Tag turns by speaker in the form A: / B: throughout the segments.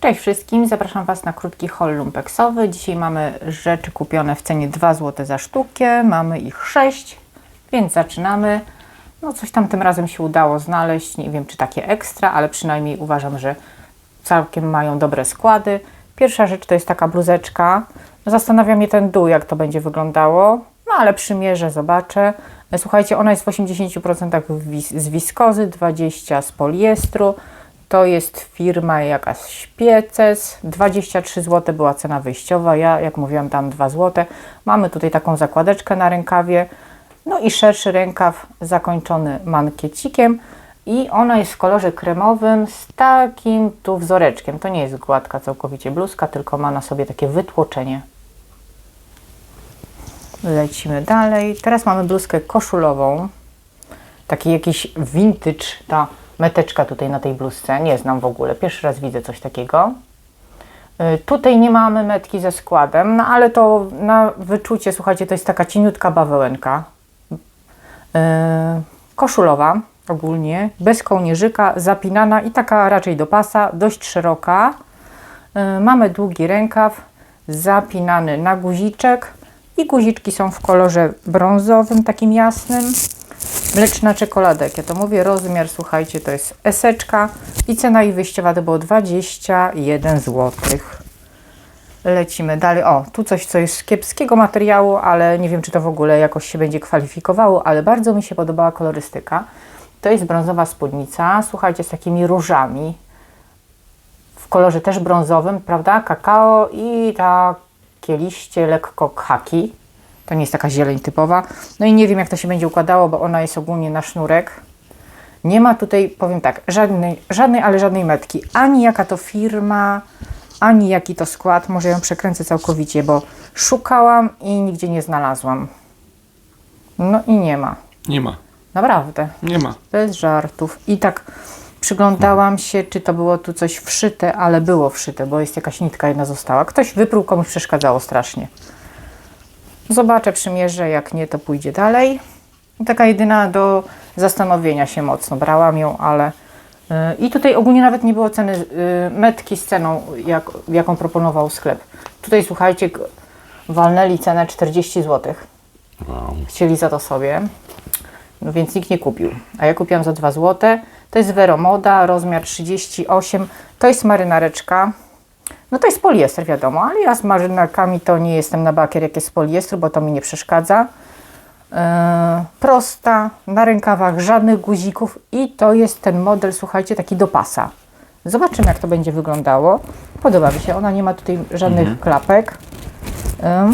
A: Cześć wszystkim, zapraszam Was na krótki haul lumpeksowy. Dzisiaj mamy rzeczy kupione w cenie 2 zł za sztukę, mamy ich 6, więc zaczynamy. No coś tam tym razem się udało znaleźć, nie wiem czy takie ekstra, ale przynajmniej uważam, że całkiem mają dobre składy. Pierwsza rzecz to jest taka bluzeczka. Zastanawia mnie ten dół, jak to będzie wyglądało, no ale przymierzę, zobaczę. Słuchajcie, ona jest w 80% wis- z wiskozy, 20% z poliestru. To jest firma jakaś Pieces. 23 zł była cena wyjściowa. Ja, jak mówiłam, dam 2 zł. Mamy tutaj taką zakładeczkę na rękawie. No i szerszy rękaw zakończony mankiecikiem. I ona jest w kolorze kremowym z takim tu wzoreczkiem. To nie jest gładka całkowicie bluzka, tylko ma na sobie takie wytłoczenie. Lecimy dalej. Teraz mamy bluzkę koszulową. Taki jakiś vintage, ta meteczka tutaj na tej bluzce. Nie znam w ogóle. Pierwszy raz widzę coś takiego. Y, Tutaj nie mamy metki ze składem, no ale to na wyczucie, słuchajcie, to jest taka cieniutka bawełenka. Yy, koszulowa ogólnie, bez kołnierzyka, zapinana i taka raczej do pasa, dość szeroka. Yy, mamy długi rękaw, zapinany na guziczek i guziczki są w kolorze brązowym, takim jasnym. Mleczna czekolada, jak ja to mówię, rozmiar, słuchajcie, to jest eseczka i cena jej wyjściowa to było 21 zł. Lecimy dalej. O, tu coś, co jest z kiepskiego materiału, ale nie wiem, czy to w ogóle jakoś się będzie kwalifikowało, ale bardzo mi się podobała kolorystyka. To jest brązowa spódnica, słuchajcie, z takimi różami. W kolorze też brązowym, prawda? Kakao i takie liście lekko khaki. To nie jest taka zieleń typowa. No i nie wiem, jak to się będzie układało, bo ona jest ogólnie na sznurek. Nie ma tutaj, powiem tak, żadnej, żadnej, ale żadnej metki. Ani jaka to firma, ani jaki to skład. Może ją przekręcę całkowicie, bo szukałam i nigdzie nie znalazłam. No i nie ma.
B: Nie ma.
A: Naprawdę.
B: Nie ma.
A: Bez żartów. I tak przyglądałam się, czy to było tu coś wszyte, ale było wszyte, bo jest jakaś nitka jedna została. Ktoś wyprół, komuś przeszkadzało strasznie. Zobaczę, przymierzę, jak nie, to pójdzie dalej. Taka jedyna do zastanowienia się mocno. Brałam ją, ale... Yy, I tutaj ogólnie nawet nie było ceny yy, metki z ceną, jak, jaką proponował sklep. Tutaj, słuchajcie, walnęli cenę 40 zł.
B: Wow.
A: Chcieli za to sobie, no więc nikt nie kupił. A ja kupiłam za 2 zł. To jest Veromoda, rozmiar 38. To jest marynareczka. No to jest poliester, wiadomo, ale ja z marynarkami to nie jestem na bakier, jak jest poliestru, bo to mi nie przeszkadza. Yy, prosta, na rękawach żadnych guzików i to jest ten model, słuchajcie, taki do pasa. Zobaczymy, jak to będzie wyglądało. Podoba mi się, ona nie ma tutaj żadnych klapek. Ym,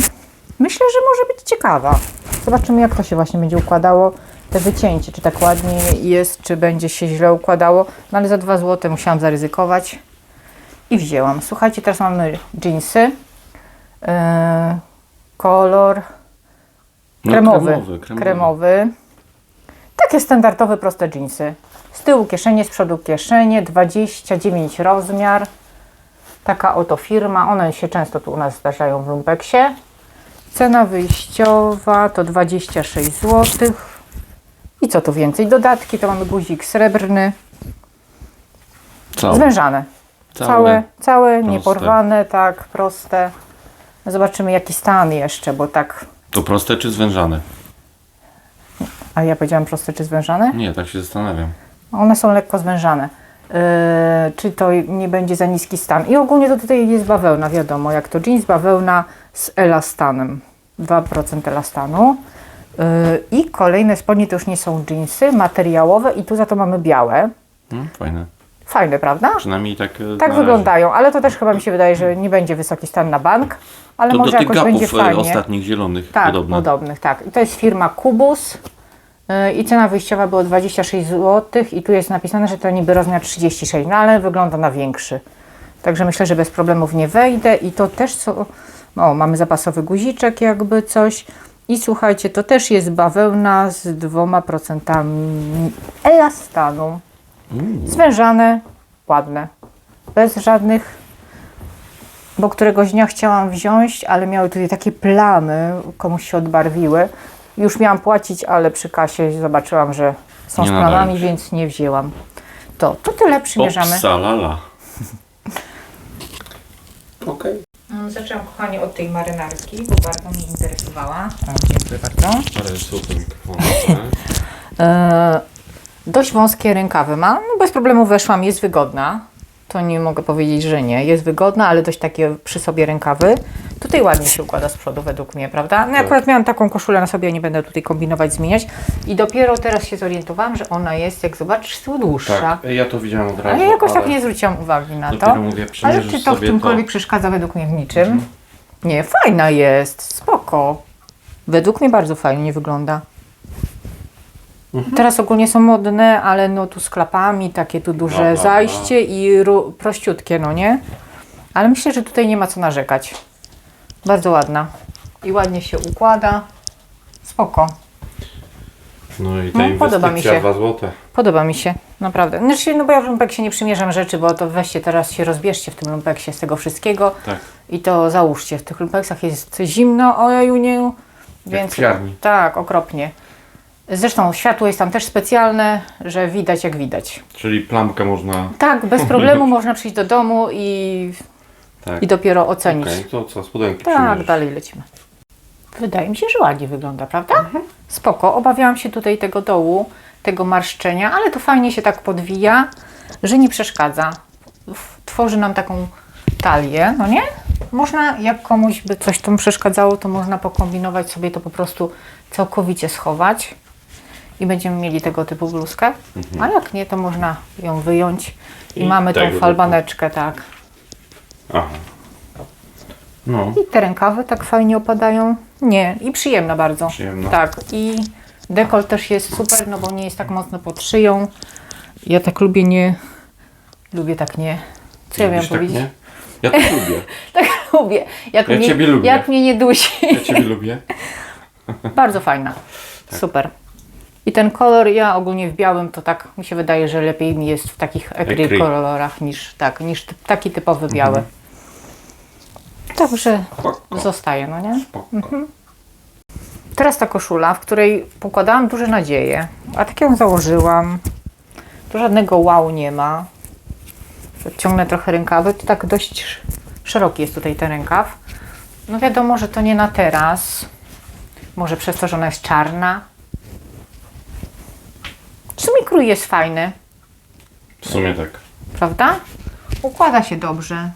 A: Myślę, że może być ciekawa. Zobaczymy, jak to się właśnie będzie układało. Te wycięcie, czy tak ładnie jest, czy będzie się źle układało. No ale za 2 zł musiałam zaryzykować i wzięłam. Słuchajcie, teraz mamy jeansy. Yy, kolor
B: No,
A: kremowy.
B: kremowy, kremowy.
A: kremowy. Takie standardowe, proste jeansy. Z tyłu kieszenie, z przodu kieszenie, 29 rozmiar. Taka oto firma. One się często tu u nas zdarzają w Lumpeksie. Cena wyjściowa to 26 zł. I co tu więcej? Dodatki to mamy guzik srebrny,
B: Całe.
A: zwężane.
B: Całe.
A: Całe, całe
B: Proste.
A: nieporwane, tak, proste. Zobaczymy jaki stan jeszcze, bo tak...
B: To proste czy zwężane?
A: A ja powiedziałam proste czy zwężane?
B: Nie, tak się zastanawiam.
A: One są lekko zwężane. Yy, czy to nie będzie za niski stan? I ogólnie to tutaj jest bawełna, wiadomo, jak to jeans, bawełna z elastanem. 2% elastanu. Yy, I kolejne spodnie to już nie są jeansy, materiałowe i tu za to mamy białe.
B: Hmm, fajne.
A: Fajne, prawda?
B: Przynajmniej tak. e,
A: Tak wyglądają, ale to też chyba mi się wydaje, że nie będzie wysoki stan na bank, ale
B: To
A: może
B: do tych
A: jakoś będzie
B: e,
A: fajnie.
B: ostatnich zielonych
A: Tak,
B: podobne.
A: podobnych, tak. I to jest firma Kubus yy, i cena wyjściowa była 26 zł i tu jest napisane, że to niby rozmiar 36, no ale wygląda na większy. Także myślę, że bez problemów nie wejdę i to też są, o mamy zapasowy guziczek jakby coś i słuchajcie, to też jest bawełna z dwoma procentami elastanu. Zwężane, ładne, bez żadnych bo któregoś dnia chciałam wziąć, ale miały tutaj takie plamy, komuś się odbarwiły. Już miałam płacić, ale przy kasie zobaczyłam, że są
B: Nie
A: z
B: się.
A: więc nie wzięłam. To, to tyle przymierzamy.
B: Opsa, lala.
A: Mm, Zaczęłam, kochani, od tej marynarki, bo bardzo mnie interesowała. O, dziękuję bardzo.
B: Ale super?
A: E, dość wąskie rękawy ma. No, bez problemu weszłam, jest wygodna. To nie mogę powiedzieć, że nie. Jest wygodna, ale dość takie przy sobie rękawy. Tutaj ładnie się układa z przodu według mnie, prawda? No ja
B: Tak.
A: akurat miałam taką koszulę na sobie, ja nie będę tutaj kombinować, zmieniać. I dopiero teraz się zorientowałam, że ona jest, jak zobaczysz, z tyłu dłuższa.
B: Tak, ja to widziałam od razu.
A: Ale ja jakoś tak nie zwróciłam uwagi na to.
B: Mówię,
A: Ale czy to w czymkolwiek przeszkadza według mnie w niczym? Nie, fajna jest, spoko. Według mnie bardzo fajnie wygląda.
B: Mhm.
A: Teraz ogólnie są modne, ale no tu z klapami, takie tu duże
B: Bla, bla, bla.
A: zajście i ru- prościutkie, no nie? Ale myślę, że tutaj nie ma co narzekać. Bardzo ładna. I ładnie się układa. Spoko.
B: No i ta
A: No, podoba mi
B: inwestycja
A: się.
B: 2 złote.
A: Podoba mi się, naprawdę. Znaczy, no bo ja w lumpeksie nie przymierzam rzeczy, bo to weźcie teraz się rozbierzcie w tym lumpeksie z tego wszystkiego
B: Tak.
A: i to załóżcie. W tych lumpeksach jest zimno, ojeju nie, więc
B: w piarni.
A: tak, okropnie. Zresztą światło jest tam też specjalne, że widać jak widać.
B: Czyli plamkę można.
A: Tak, bez problemu można przyjść do domu i,
B: Tak.
A: i dopiero ocenić.
B: Okej, to co, spodenki
A: Tak,
B: przymierzysz.
A: dalej lecimy. Wydaje mi się, że ładnie wygląda, prawda?
B: Mhm.
A: Spoko. Obawiałam się tutaj tego dołu, tego marszczenia, ale to fajnie się tak podwija, że nie przeszkadza. Tworzy nam taką talię, no nie? Można, jak komuś by coś tam przeszkadzało, to można pokombinować sobie to po prostu całkowicie schować i będziemy mieli tego typu bluzkę. A jak nie, to można ją wyjąć i,
B: I
A: mamy tą falbaneczkę, tak.
B: Aha. No,
A: I te rękawy tak fajnie opadają. Nie, i przyjemna bardzo.
B: Przyjemna.
A: Tak, i dekol też jest super, no bo nie jest tak mocno pod szyją. Ja tak lubię nie. Lubię tak nie. Co ja miałam
B: Lubisz tak,
A: powiedzieć?
B: nie? Ja to lubię.
A: Tak lubię. Jak,
B: Ja
A: mnie,
B: ciebie lubię.
A: jak mnie nie dusi.
B: Ja Ciebie lubię.
A: Bardzo fajna.
B: Tak.
A: Super. I ten kolor, ja ogólnie w białym, to tak mi się wydaje, że lepiej mi jest w takich ekry kolorach niż, tak, niż ty, taki typowy biały.
B: Mhm.
A: Także
B: Spoko.
A: zostaje, no nie?
B: Spoko.
A: Teraz ta koszula, w której pokładałam duże nadzieje, a tak ją założyłam, tu żadnego wow nie ma. Odciągnę trochę rękawy, to tak dość sz- szeroki jest tutaj ten rękaw. No wiadomo, że to nie na teraz. Może przez to, że ona jest czarna. Sumie krój jest fajny,
B: W sumie tak.
A: prawda? Układa się dobrze.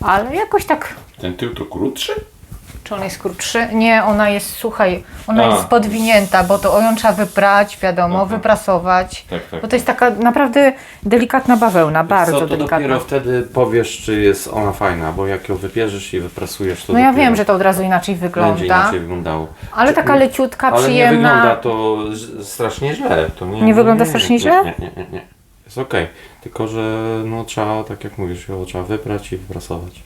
A: Ale jakoś tak
B: Ten tył to krótszy?
A: Czy on jest krótszy? Nie, ona jest, słuchaj, ona
B: A.
A: jest podwinięta, bo to ją trzeba wyprać, wiadomo, wyprasować.
B: Tak, tak.
A: Bo to jest taka naprawdę delikatna bawełna, bardzo
B: Co, to
A: delikatna.
B: dopiero wtedy powiesz, czy jest ona fajna, bo jak ją wypierzesz i wyprasujesz, to
A: No ja
B: dopiero
A: wiem, że to od razu inaczej
B: będzie
A: wygląda,
B: inaczej wyglądało.
A: ale taka leciutka,
B: Ale nie
A: przyjemna.
B: wygląda to z- strasznie źle. To nie,
A: Nie wygląda strasznie źle?
B: Nie, nie, nie, nie. Jest okej. Tylko, że no trzeba, tak jak mówisz, ją trzeba wyprać i wyprasować.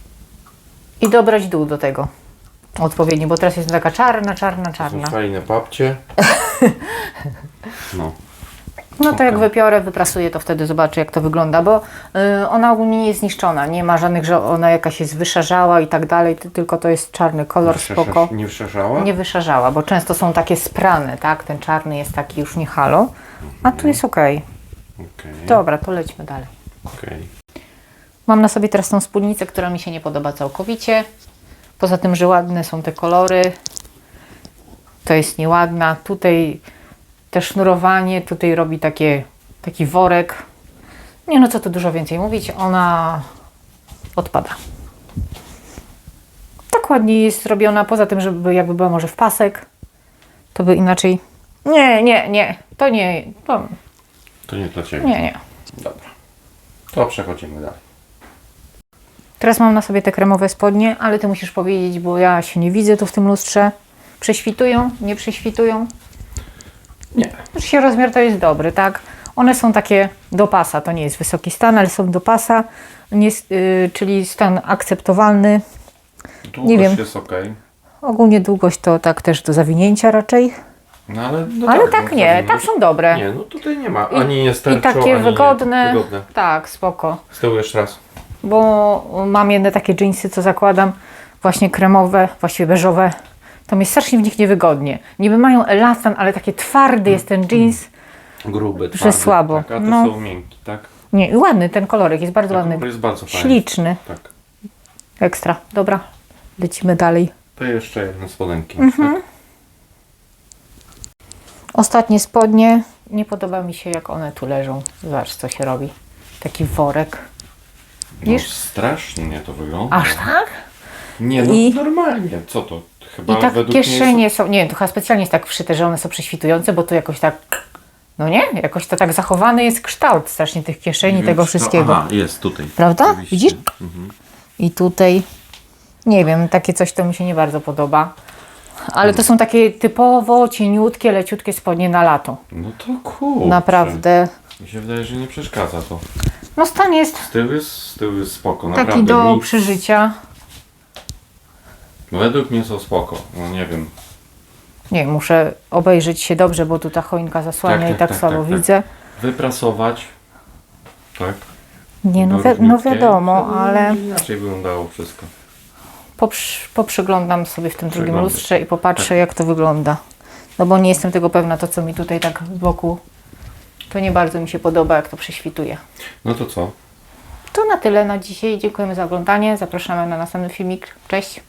A: I dobrać dół do tego. Odpowiedni, bo teraz jest taka czarna, czarna,
B: Są
A: czarna.
B: fajne babcie. No.
A: No to jak
B: Okej.
A: wypiorę, wyprasuję, to wtedy zobaczę jak to wygląda, bo y, ona ogólnie nie jest zniszczona. Nie ma żadnych, że ona jakaś jest wyszarzała i tak dalej, ty- tylko to jest czarny kolor, spoko.
B: Nie wszerzała?
A: Nie wyszarzała, bo często są takie sprane, tak? Ten czarny jest taki już nie halo, a tu jest ok.
B: Okej.
A: Dobra, to lećmy dalej.
B: okej.
A: Mam na sobie teraz tą spódnicę, która mi się nie podoba całkowicie. Poza tym, że ładne są te kolory, to jest nieładna. Tutaj te sznurowanie, tutaj robi takie, taki worek. Nie no, co tu dużo więcej mówić, ona odpada. Tak ładnie jest zrobiona, poza tym, żeby jakby była może w pasek, to by inaczej... Nie, nie, nie, to nie, to
B: To nie dla Ciebie.
A: nie, nie.
B: Dobra. To przechodzimy dalej.
A: Teraz mam na sobie te kremowe spodnie, ale ty musisz powiedzieć, bo ja się nie widzę tu w tym lustrze. Prześwitują? Nie prześwitują?
B: Nie.
A: Znaczy się rozmiar to jest dobry, tak? One są takie do pasa, to nie jest wysoki stan, ale są do pasa, nie, yy, czyli stan akceptowalny.
B: Długość
A: Nie wiem.
B: jest okej.
A: Ogólnie długość to tak też do zawinięcia raczej.
B: No ale no
A: ale
B: tak,
A: tak
B: no,
A: nie, tak są dobre.
B: Nie, no tutaj nie ma. Ani nie
A: I takie wygodne.
B: Wygodne.
A: Tak, spoko.
B: Z tyłu jeszcze raz.
A: Bo mam jedne takie dżinsy, co zakładam, właśnie kremowe, właściwie beżowe. To mi jest strasznie w nich niewygodnie. Niby mają elastan, ale takie twardy jest ten jeans.
B: Gruby,
A: Że
B: twardy,
A: słabo.
B: Tak, a te
A: No.
B: są miękki, tak?
A: Nie, i ładny ten kolorek, jest bardzo
B: Tak,
A: ładny.
B: jest bardzo fajny.
A: Śliczny.
B: Tak.
A: Ekstra. Dobra, lecimy dalej.
B: To jeszcze jedne spodenki.
A: Mhm.
B: Tak?
A: Ostatnie spodnie. Nie podoba mi się, jak one tu leżą. Zobacz, co się robi. Taki worek.
B: No,
A: Wiesz?
B: strasznie to wygląda.
A: Aż tak?
B: Nie, no
A: I-
B: normalnie. Co to? Chyba
A: I tak kieszenie są, nie wiem, to chyba specjalnie jest tak wszyte, że one są prześwitujące, bo tu jakoś tak, no nie, jakoś to tak zachowany jest kształt strasznie tych kieszeni,
B: Jest,
A: tego
B: to-
A: wszystkiego.
B: Aha, jest tutaj.
A: Prawda?
B: Oczywiście.
A: Widzisz?
B: Mhm.
A: I tutaj, nie wiem, takie coś to mi się nie bardzo podoba. Ale to są takie typowo cieniutkie, leciutkie spodnie na lato.
B: No to cool.
A: Naprawdę.
B: Mi się wydaje, że nie przeszkadza to.
A: No stan jest
B: Z tyłu jest, z tyłu jest spoko,
A: taki
B: naprawdę.
A: do
B: Mi-
A: przeżycia.
B: Według mnie są spoko. No nie wiem.
A: Nie, muszę obejrzeć się dobrze, bo tu ta choinka zasłania
B: Tak,
A: i
B: tak,
A: tak,
B: tak,
A: słabo
B: tak, tak.
A: widzę.
B: Wyprasować. Tak.
A: Nie, no, wi- no wiadomo,
B: Wtedy
A: ale
B: Inaczej wyglądało wszystko.
A: poprzy, poprzyglądam sobie w tym drugim
B: Przyglądaj.
A: lustrze i popatrzę,
B: Tak.
A: jak to wygląda. No bo nie jestem tego pewna, to co mi tutaj tak w boku, to nie bardzo mi się podoba, jak to prześwituje.
B: No to co?
A: To na tyle na dzisiaj. Dziękujemy za oglądanie. Zapraszamy na następny filmik. Cześć!